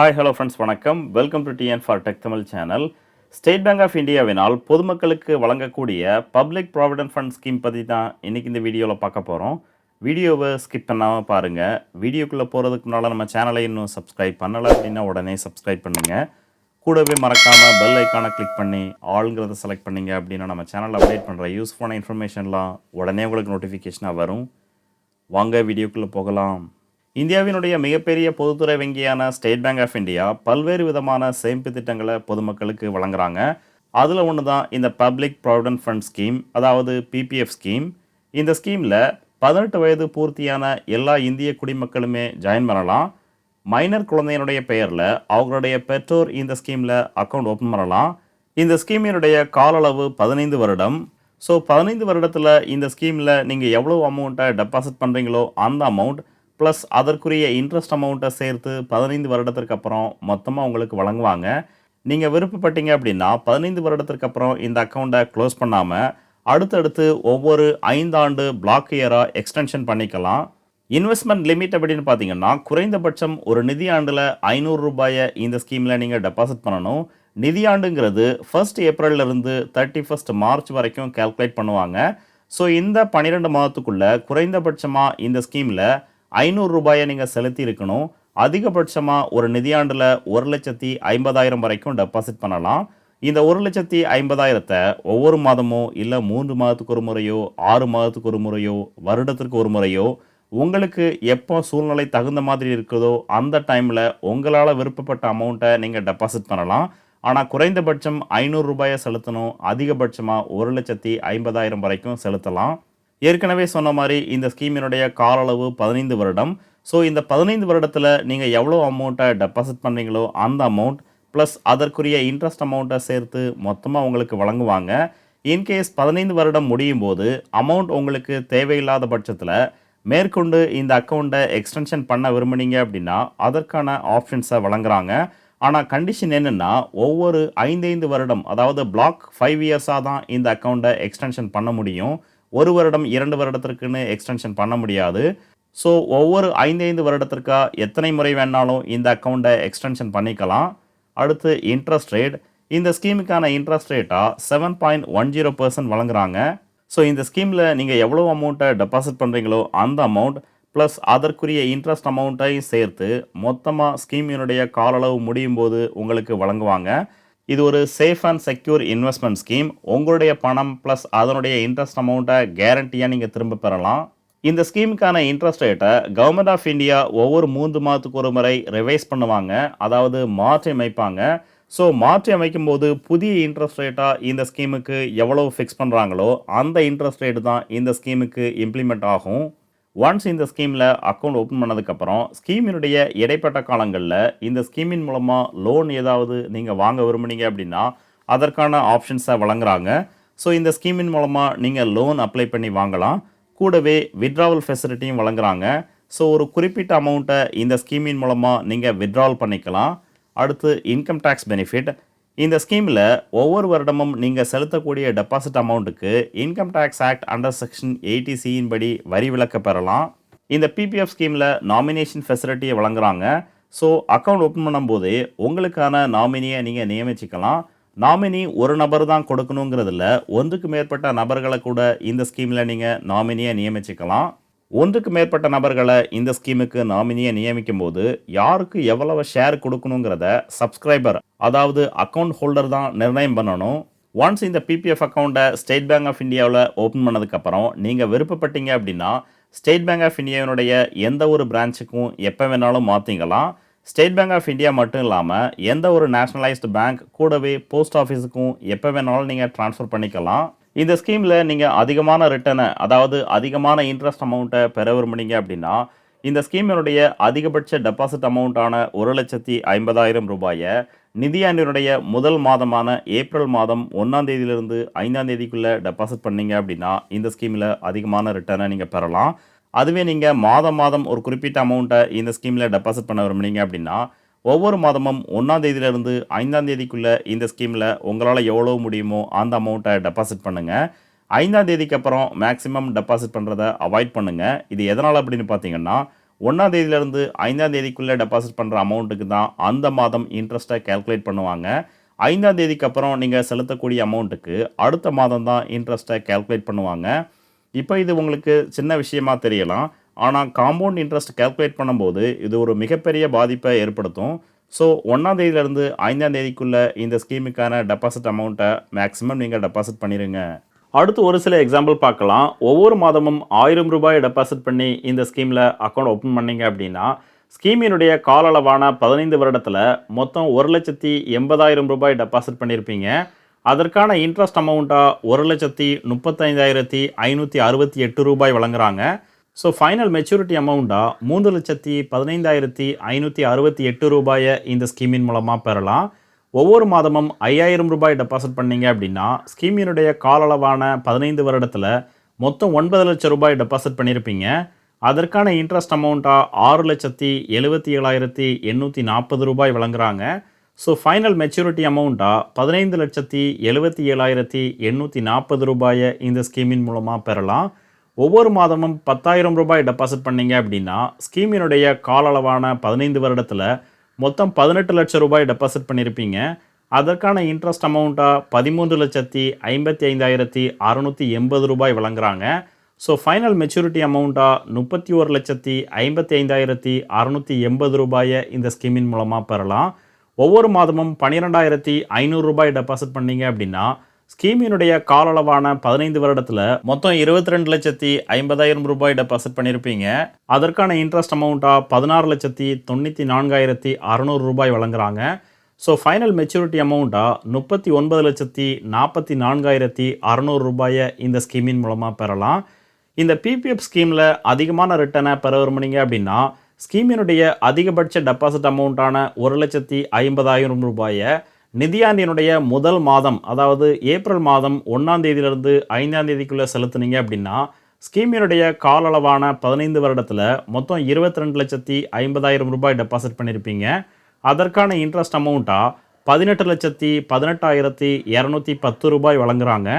Hi hello friends வணக்கம். Welcome to TN for tech Tamil channel state bank of இந்தியாவினால் பொதுமக்களுக்கு வழங்கக்கூடிய public provident fund scheme பற்றி தான் இன்றைக்கி இந்த வீடியோவில் பார்க்க போகிறோம் வீடியோவை ஸ்கிப் பண்ணாமல் பாருங்கள் வீடியோக்குள்ளே போகிறதுக்கு முன்னால் நம்ம சேனலை இன்னும் சப்ஸ்கிரைப் பண்ணலை அப்படின்னா உடனே சப்ஸ்கிரைப் பண்ணுங்கள் கூடவே மறக்காமல் பெல் ஐக்கானை கிளிக் பண்ணி ஆளுங்கிறத செலக்ட் பண்ணிங்க அப்படின்னா நம்ம சேனலில் அப்டேட் பண்ணுற யூஸ்ஃபுல்லான இன்ஃபர்மேஷன்லாம் உடனே உங்களுக்கு நோட்டிஃபிகேஷனாக வரும். வாங்க வீடியோக்குள்ளே போகலாம். இந்தியாவினுடைய மிகப்பெரிய பொதுத்துறை வங்கியான ஸ்டேட் பேங்க் ஆஃப் இந்தியா பல்வேறு விதமான சேமிப்பு திட்டங்களை பொதுமக்களுக்கு வழங்குறாங்க. அதில் ஒன்று தான் இந்த பப்ளிக் ப்ராவிடன்ட் ஃபண்ட் ஸ்கீம் அதாவது பிபிஎஃப் ஸ்கீம். இந்த ஸ்கீமில் பதினெட்டு வயது பூர்த்தியான எல்லா இந்திய குடிமக்களுமே ஜாயின் பண்ணலாம். மைனர் குழந்தையினுடைய பெயரில் அவங்களுடைய பெற்றோர் இந்த ஸ்கீமில் அக்கௌண்ட் ஓப்பன் பண்ணலாம். இந்த ஸ்கீமினுடைய கால அளவு பதினைந்து வருடம். ஸோ பதினைந்து வருடத்தில் இந்த ஸ்கீமில் நீங்கள் எவ்வளோ அமௌண்ட்டை டெபாசிட் பண்ணுறீங்களோ அந்த அமௌண்ட் ப்ளஸ் அதற்குரிய இன்ட்ரெஸ்ட் அமௌண்ட்டை சேர்த்து பதினைந்து வருடத்திற்கு அப்புறம் மொத்தமாக உங்களுக்கு வழங்குவாங்க. நீங்கள் விருப்பப்பட்டீங்க அப்படின்னா பதினைந்து வருடத்திற்கு அப்புறம் இந்த அக்கௌண்ட்டை க்ளோஸ் பண்ணாமல் அடுத்தடுத்து ஒவ்வொரு ஐந்தாண்டு பிளாக் இயராக எக்ஸ்டென்ஷன் பண்ணிக்கலாம். இன்வெஸ்ட்மெண்ட் லிமிட் அப்படின்னு பார்த்தீங்கன்னா குறைந்தபட்சம் ஒரு நிதியாண்டில் ஐநூறு ரூபாயை இந்த ஸ்கீமில் நீங்கள் டெபாசிட் பண்ணணும். நிதியாண்டுங்கிறது ஃபர்ஸ்ட் ஏப்ரல்லேருந்து தேர்ட்டி ஃபர்ஸ்ட் மார்ச் வரைக்கும் கால்குலேட் பண்ணுவாங்க. ஸோ இந்த பன்னிரெண்டு மாதத்துக்குள்ளே குறைந்தபட்சமாக இந்த ஸ்கீமில் ஐநூறு ரூபாயை நீங்கள் செலுத்தி இருக்கணும். அதிகபட்சமாக ஒரு நிதியாண்டில் ஒரு லட்சத்தி ஐம்பதாயிரம் வரைக்கும் டெபாசிட் பண்ணலாம். இந்த ஒரு லட்சத்தி ஐம்பதாயிரத்தை ஒவ்வொரு மாதமோ இல்லை மூன்று மாதத்துக்கு ஒரு முறையோ ஆறு மாதத்துக்கு ஒரு முறையோ வருடத்திற்கு ஒரு முறையோ உங்களுக்கு எப்போ சூழ்நிலை தகுந்த மாதிரி இருக்குதோ அந்த டைமில் உங்களால் விருப்பப்பட்ட அமௌண்ட்டை நீங்கள் டெபாசிட் பண்ணலாம். ஆனால் குறைந்தபட்சம் ஐநூறு ரூபாயை செலுத்தணும். அதிகபட்சமாக ஒரு லட்சத்தி ஐம்பதாயிரம் வரைக்கும் செலுத்தலாம். ஏற்கனவே சொன்ன மாதிரி இந்த ஸ்கீமினுடைய கால அளவு பதினைந்து வருடம். ஸோ இந்த பதினைந்து வருடத்தில் நீங்கள் எவ்வளோ அமௌண்ட்டை டெபாசிட் பண்ணீங்களோ அந்த அமௌண்ட் ப்ளஸ் அதற்குரிய இன்ட்ரெஸ்ட் அமௌண்ட்டை சேர்த்து மொத்தமாக உங்களுக்கு வழங்குவாங்க. இன்கேஸ் பதினைந்து வருடம் முடியும் போது அமௌண்ட் உங்களுக்கு தேவையில்லாத பட்சத்தில் மேற்கொண்டு இந்த அக்கௌண்ட்டை எக்ஸ்டென்ஷன் பண்ண விரும்புனீங்க அப்படின்னா அதற்கான ஆப்ஷன்ஸை வழங்குறாங்க. ஆனால் கண்டிஷன் என்னென்னா ஒவ்வொரு ஐந்தைந்து வருடம் அதாவது பிளாக் ஃபைவ் இயர்ஸாக தான் இந்த அக்கௌண்ட்டை எக்ஸ்டென்ஷன் பண்ண முடியும். ஒரு வருடம் இரண்டு வருடத்திற்குன்னு எக்ஸ்டென்ஷன் பண்ண முடியாது. ஸோ ஒவ்வொரு ஐந்து ஐந்து வருடத்திற்கா எத்தனை முறை வேணாலும் இந்த அக்கௌண்ட்டை எக்ஸ்டென்ஷன் பண்ணிக்கலாம். அடுத்து இன்ட்ரெஸ்ட் ரேட் இந்த ஸ்கீமுக்கான இன்ட்ரெஸ்ட் ரேட்டாக seven point one zero percent வழங்குறாங்க. ஸோ இந்த ஸ்கீமில் நீங்கள் எவ்வளோ அமௌண்ட்டை டெபாசிட் பண்ணுறீங்களோ அந்த அமௌண்ட் ப்ளஸ் அதற்குரிய இன்ட்ரெஸ்ட் அமௌண்ட்டையும் சேர்த்து மொத்தமாக ஸ்கீமினுடைய கால அளவு முடியும் போது உங்களுக்கு வழங்குவாங்க. இது ஒரு safe and secure investment scheme உங்களுடைய பணம் ப்ளஸ் அதனுடைய இன்ட்ரெஸ்ட் அமௌண்ட்டை கேரண்டியாக நீங்கள் திரும்ப பெறலாம். இந்த ஸ்கீமுக்கான இன்ட்ரெஸ்ட் ரேட்டை கவர்மெண்ட் ஆஃப் இந்தியா ஒவ்வொரு மூன்று மாதத்துக்கு ஒரு முறை ரிவைஸ் பண்ணுவாங்க. அதாவது மாற்றி அமைப்பாங்க. ஸோ மாற்றி அமைக்கும் போது புதிய இன்ட்ரெஸ்ட் ரேட்டாக இந்த ஸ்கீமுக்கு எவ்வளோ ஃபிக்ஸ் பண்ணுறாங்களோ அந்த இன்ட்ரெஸ்ட் ரேட்டு தான் இந்த ஸ்கீமுக்கு இம்ப்ளிமெண்ட் ஆகும். ஒன்ஸ் இந்த ஸ்கீமில் அக்கௌண்ட் ஓப்பன் பண்ணதுக்கப்புறம் ஸ்கீமினுடைய இடைப்பட்ட காலங்களில் இந்த ஸ்கீமின் மூலமாக லோன் ஏதாவது நீங்கள் வாங்க விரும்புனீங்க அப்படின்னா அதற்கான ஆப்ஷன்ஸை வழங்குறாங்க. ஸோ இந்த ஸ்கீமின் மூலமாக நீங்கள் லோன் அப்ளை பண்ணி வாங்கலாம். கூடவே வித்ட்ராவல் ஃபெசிலிட்டியும் வழங்குறாங்க. ஸோ ஒரு குறிப்பிட்ட அமௌண்ட்டை இந்த ஸ்கீமின் மூலமாக நீங்கள் வித்ட்ராவல் பண்ணிக்கலாம். அடுத்து இன்கம் டேக்ஸ் பெனிஃபிட் இந்த ஸ்கீமில் ஒவ்வொரு வருடமும் நீங்கள் செலுத்தக்கூடிய டெபாசிட் அமௌண்ட்டுக்கு income tax act under section eighty சியின் படி வரி விலக்க பெறலாம். இந்த பிபிஎஃப் ஸ்கீமில் நாமினேஷன் ஃபெசிலிட்டியை வழங்குறாங்க. ஸோ அக்கௌண்ட் ஓப்பன் பண்ணும்போதே உங்களுக்கான நாமினியை நீங்கள் நியமிச்சிக்கலாம். நாமினி ஒரு நபர் தான் கொடுக்கணுங்கிறதுல ஒன்றுக்கு மேற்பட்ட நபர்களை கூட இந்த ஸ்கீமில் நீங்கள் நாமினியை நியமிச்சிக்கலாம். ஒன்றுக்கு மேற்பட்ட நபர்களை இந்த ஸ்கீமுக்கு நாமினியை நியமிக்கும் போது யாருக்கு எவ்வளவு ஷேர் கொடுக்கணுங்கிறத சப்ஸ்கிரைபர் அதாவது அக்கௌண்ட் ஹோல்டர் தான் நிர்ணயம் பண்ணணும். ஒன்ஸ் இந்த பிபிஎஃப் அக்கௌண்ட்டை ஸ்டேட் பேங்க் ஆஃப் இந்தியாவில் ஓப்பன் பண்ணதுக்கப்புறம் நீங்கள் விருப்பப்பட்டீங்க அப்படின்னா ஸ்டேட் பேங்க் ஆஃப் இந்தியாவினுடைய எந்த ஒரு பிரான்ச்சுக்கும் எப்போ வேணாலும் மாற்றிக்கலாம் ஸ்டேட் பேங்க் ஆஃப் இந்தியா மட்டும் இல்லாமல் எந்த ஒரு நேஷனலைஸ்டு பேங்க் கூடவே போஸ்ட் ஆஃபீஸுக்கும் எப்போ வேணாலும் நீங்கள் ட்ரான்ஸ்ஃபர் பண்ணிக்கலாம். இந்த ஸ்கீமில் நீங்கள் அதிகமான ரிட்டனை அதாவது அதிகமான இன்ட்ரெஸ்ட் அமௌண்ட்டை பெற விரும்புனீங்க அப்படின்னா இந்த ஸ்கீமினுடைய அதிகபட்ச டெபாசிட் அமௌண்ட்டான ஒரு லட்சத்தி ஐம்பதாயிரம் ரூபாயை நிதியாண்டினுடைய முதல் மாதமான ஏப்ரல் மாதம் ஒன்றாம் தேதியிலிருந்து ஐந்தாம் தேதிக்குள்ளே டெபாசிட் பண்ணீங்க அப்படின்னா இந்த ஸ்கீமில் அதிகமான ரிட்டனை நீங்கள் பெறலாம். அதுவே நீங்கள் மாதம் மாதம் ஒரு குறிப்பிட்ட அமௌண்ட்டை இந்த ஸ்கீமில் டெபாசிட் பண்ண விரும்புனீங்க அப்படின்னா ஒவ்வொரு மாதமும் ஒன்றாம் தேதியிலிருந்து ஐந்தாம் தேதிக்குள்ளே இந்த ஸ்கீமில் உங்களால் எவ்வளோ முடியுமோ அந்த அமௌண்ட்டை டெபாசிட் பண்ணுங்கள் ஐந்தாம் தேதிக்கு அப்புறம் மேக்ஸிமம் டெபாசிட் பண்ணுறதை அவாய்ட் பண்ணுங்கள் இது எதனால் அப்படின்னு பார்த்தீங்கன்னா ஒன்றாம் தேதியிலேருந்து ஐந்தாம் தேதிக்குள்ளே டெபாசிட் பண்ணுற அமௌண்ட்டுக்கு தான் அந்த மாதம் இன்ட்ரெஸ்ட்டை கேல்குலேட் பண்ணுவாங்க. ஐந்தாம் தேதிக்கு அப்புறம் நீங்கள் செலுத்தக்கூடிய அமௌண்ட்டுக்கு அடுத்த மாதம் தான் இன்ட்ரெஸ்ட்டை கேல்குலேட் பண்ணுவாங்க. இப்போ இது உங்களுக்கு சின்ன விஷயமா தெரியலாம். ஆனால் காம்பவுண்ட் இன்ட்ரெஸ்ட் கேல்குலேட் பண்ணும்போது இது ஒரு மிகப்பெரிய பாதிப்பை ஏற்படுத்தும். ஸோ ஒன்றாம் தேதியிலேருந்து ஐந்தாம் தேதிக்குள்ளே இந்த ஸ்கீமுக்கான டெபாசிட் அமௌண்ட்டை மேக்ஸிமம் நீங்கள் டெபாசிட் பண்ணிடுங்க அடுத்து ஒரு சில எக்ஸாம்பிள் பார்க்கலாம். ஒவ்வொரு மாதமும் ஆயிரம் ரூபாய் டெபாசிட் பண்ணி இந்த ஸ்கீமில் அக்கௌண்ட் ஓப்பன் பண்ணீங்க அப்படின்னா ஸ்கீமினுடைய கால அளவான பதினைந்து வருடத்தில் மொத்தம் ஒரு லட்சத்தி எண்பதாயிரம் ரூபாய் டெபாசிட் பண்ணியிருப்பீங்க அதற்கான இன்ட்ரெஸ்ட் அமௌண்ட்டாக ஒரு லட்சத்தி முப்பத்தைந்தாயிரத்தி ஐநூற்றி அறுபத்தி எட்டு ரூபாய் வழங்குறாங்க. ஸோ ஃபைனல் மெச்சூரிட்டி அமௌண்ட்டாக மூன்று லட்சத்தி பதினைந்தாயிரத்தி ஐநூற்றி அறுபத்தி எட்டு ரூபாயை இந்த ஸ்கீமின் மூலமாக பெறலாம். ஒவ்வொரு மாதமும் ஐயாயிரம் ரூபாய் டெபாசிட் பண்ணீங்க அப்படின்னா ஸ்கீமினுடைய கால அளவான பதினைந்து வருடத்தில் மொத்தம் ஒன்பது லட்சம் ரூபாய் டெபாசிட் பண்ணியிருப்பீங்க அதற்கான இன்ட்ரெஸ்ட் அமௌண்ட்டாக ஆறு லட்சத்தி எழுபத்தி ஏழாயிரத்தி எண்ணூற்றி நாற்பது ரூபாய் வழங்குறாங்க. ஸோ ஃபைனல் மெச்சூரிட்டி அமௌண்ட்டாக பதினைந்து லட்சத்தி எழுபத்தி ஏழாயிரத்தி எண்ணூற்றி நாற்பது ரூபாயை இந்த ஸ்கீமின் மூலமாக பெறலாம். ஒவ்வொரு மாதமும் பத்தாயிரம் ரூபாய் டெபாசிட் பண்ணீங்க அப்படின்னா ஸ்கீமினுடைய கால அளவான பதினைந்து வருடத்தில் மொத்தம் பதினெட்டு லட்சம் ரூபாய் டெபாசிட் பண்ணியிருப்பீங்க அதற்கான இன்ட்ரெஸ்ட் அமௌண்ட்டாக பதிமூன்று லட்சத்தி ஐம்பத்தி ஐந்தாயிரத்தி அறநூற்றி எண்பது ரூபாய் வழங்குறாங்க. ஸோ ஃபைனல் மெச்சூரிட்டி அமௌண்ட்டாக முப்பத்தி ஒரு லட்சத்தி ஐம்பத்தி ஐந்தாயிரத்தி அறநூற்றி எண்பது ரூபாயை இந்த ஸ்கீமின் மூலமாக பெறலாம். ஒவ்வொரு மாதமும் பன்னிரெண்டாயிரத்தி ஐநூறு ரூபாய் டெபாசிட் பண்ணீங்க அப்படின்னா ஸ்கீமினுடைய கால அளவான பதினைந்து வருடத்தில் மொத்தம் இருபத்தி ரெண்டு லட்சத்தி ஐம்பதாயிரம் ரூபாய் டெபாசிட் பண்ணியிருப்பீங்க. அதற்கான இன்ட்ரெஸ்ட் அமௌண்ட்டாக பதினாறு லட்சத்தி தொண்ணூற்றி நான்காயிரத்தி அறநூறு ரூபாய் வழங்குறாங்க. ஸோ ஃபைனல் மெச்சூரிட்டி அமௌண்ட்டாக முப்பத்தி ஒன்பது லட்சத்தி நாற்பத்தி நான்காயிரத்தி அறநூறு ரூபாயை இந்த ஸ்கீமின் மூலமாக பெறலாம். இந்த பிபிஎஃப் ஸ்கீமில் அதிகமான ரிட்டனை பெற விரும்புனீங்க அப்படின்னா ஸ்கீமினுடைய அதிகபட்ச டெபாசிட் அமௌண்ட்டான ஒரு லட்சத்தி ஐம்பதாயிரம் ரூபாயை நிதியாண்டினுடைய முதல் மாதம் அதாவது ஏப்ரல் மாதம் ஒன்றாம் தேதியிலிருந்து ஐந்தாம் தேதிக்குள்ளே செலுத்துனீங்க அப்படின்னா ஸ்கீமினுடைய கால அளவான பதினைந்து வருடத்தில் மொத்தம் இருபத்தி ரெண்டு லட்சத்தி ஐம்பதாயிரம் ரூபாய் டெபாசிட் பண்ணியிருப்பீங்க அதற்கான இன்ட்ரெஸ்ட் அமௌண்ட்டாக பதினெட்டு லட்சத்தி பதினெட்டாயிரத்தி இரநூத்தி பத்து ரூபாய் வழங்குறாங்க.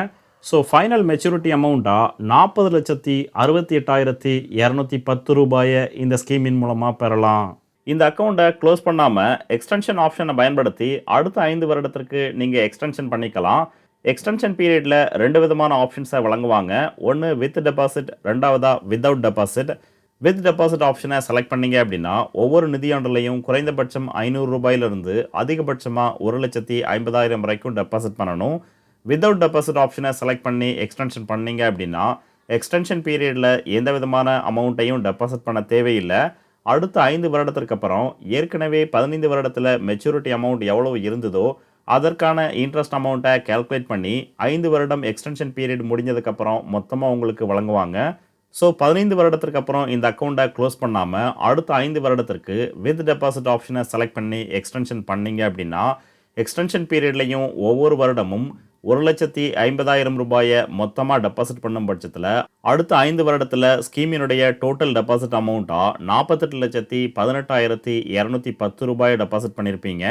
ஸோ ஃபைனல் மெச்சூரிட்டி அமௌண்ட்டாக நாற்பது லட்சத்தி அறுபத்தி எட்டாயிரத்தி இரநூத்தி பத்து ரூபாயை இந்த ஸ்கீமின் மூலமாக பெறலாம். இந்த அக்கௌண்ட்டை க்ளோஸ் பண்ணாமல் எக்ஸ்டென்ஷன் ஆப்ஷனை பயன்படுத்தி அடுத்த ஐந்து வருடத்திற்கு நீங்கள் எக்ஸ்டென்ஷன் பண்ணிக்கலாம். எக்ஸ்டென்ஷன் பீரியடில் ரெண்டு விதமான ஆப்ஷன்ஸை வழங்குவாங்க. ஒன்று வித் டெபாசிட் ரெண்டாவதாக வித்தவுட் டெபாசிட் வித் டெபாசிட் ஆப்ஷனை செலக்ட் பண்ணீங்க அப்படின்னா ஒவ்வொரு நிதியாண்டுலையும் குறைந்தபட்சம் ஐநூறு ரூபாயிலிருந்து அதிகபட்சமாக ஒரு லட்சத்தி ஐம்பதாயிரம் வரைக்கும் டெபாசிட் பண்ணணும். வித்தவுட் டெபாசிட் ஆப்ஷனை செலக்ட் பண்ணி எக்ஸ்டென்ஷன் பண்ணீங்க அப்படின்னா எக்ஸ்டென்ஷன் பீரியடில் எந்த விதமான அமௌண்ட்டையும் டெபாசிட் பண்ண தேவையில்லை. அடுத்த ஐந்து வருடத்திற்கு அப்புறம் ஏற்கனவே பதினைந்து வருடத்தில் மெச்சூரிட்டி அமௌண்ட் எவ்வளோ இருந்ததோ அதற்கான இன்ட்ரெஸ்ட் அமௌண்ட்டை கால்குலேட் பண்ணி ஐந்து வருடம் எக்ஸ்டென்ஷன் பீரியட் முடிஞ்சதுக்கப்புறம் மொத்தமாக உங்களுக்கு வழங்குவாங்க. ஸோ பதினைந்து வருடத்திற்கு அப்புறம் இந்த அக்கௌண்ட்டை க்ளோஸ் பண்ணாமல் அடுத்த ஐந்து வருடத்திற்கு வித் டெபாசிட் ஆப்ஷனை செலக்ட் பண்ணி எக்ஸ்டென்ஷன் பண்ணீங்க அப்படின்னா எக்ஸ்டென்ஷன் பீரியட்லையும் ஒவ்வொரு வருடமும் ஒரு லட்சத்தி ஐம்பதாயிரம் ரூபாயை மொத்தமாக டெபாசிட் பண்ணும் பட்சத்தில் அடுத்த ஐந்து வருடத்தில் ஸ்கீமினுடைய டோட்டல் டெபாசிட் அமௌண்ட்டாக நாற்பத்தெட்டு லட்சத்தி பதினெட்டாயிரத்தி இரநூத்தி பத்து ரூபாயை டெபாசிட் பண்ணியிருப்பீங்க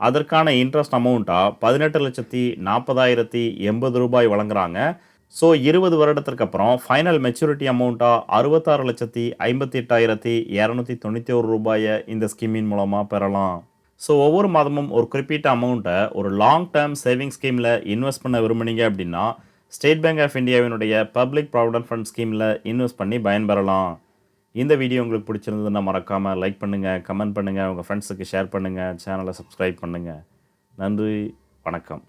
அதற்கான இன்ட்ரெஸ்ட் அமௌண்ட்டாக பதினெட்டு லட்சத்தி நாற்பதாயிரத்தி எண்பது ரூபாய் வழங்குறாங்க. ஸோ இருபது வருடத்திற்கு அப்புறம் ஃபைனல் மெச்சூரிட்டி அமௌண்ட்டாக அறுபத்தாறு லட்சத்தி ஐம்பத்தி எட்டாயிரத்தி இரநூத்தி தொண்ணூற்றி ஒரு ரூபாயை இந்த ஸ்கீமின் மூலமாக பெறலாம். ஸோ ஒவ்வொரு மாதமும் ஒரு குறிப்பிட்ட அமௌண்ட்டை ஒரு லாங் டேர்ம் சேவிங் ஸ்கீமில் இன்வெஸ்ட் பண்ண விரும்புனீங்க அப்படின்னா ஸ்டேட் பேங்க் ஆஃப் இந்தியாவினுடைய பப்ளிக் ப்ராவிடன்ட் ஃபண்ட் ஸ்கீமில் இன்வெஸ்ட் பண்ணி பயன்பெறலாம். இந்த வீடியோ உங்களுக்கு பிடிச்சிருந்ததுன்னா மறக்காமல் லைக் பண்ணுங்கள் கமெண்ட் பண்ணுங்கள் உங்கள் ஃப்ரெண்ட்ஸுக்கு ஷேர் பண்ணுங்கள் சேனலை சப்ஸ்கிரைப் பண்ணுங்கள் நன்றி வணக்கம்.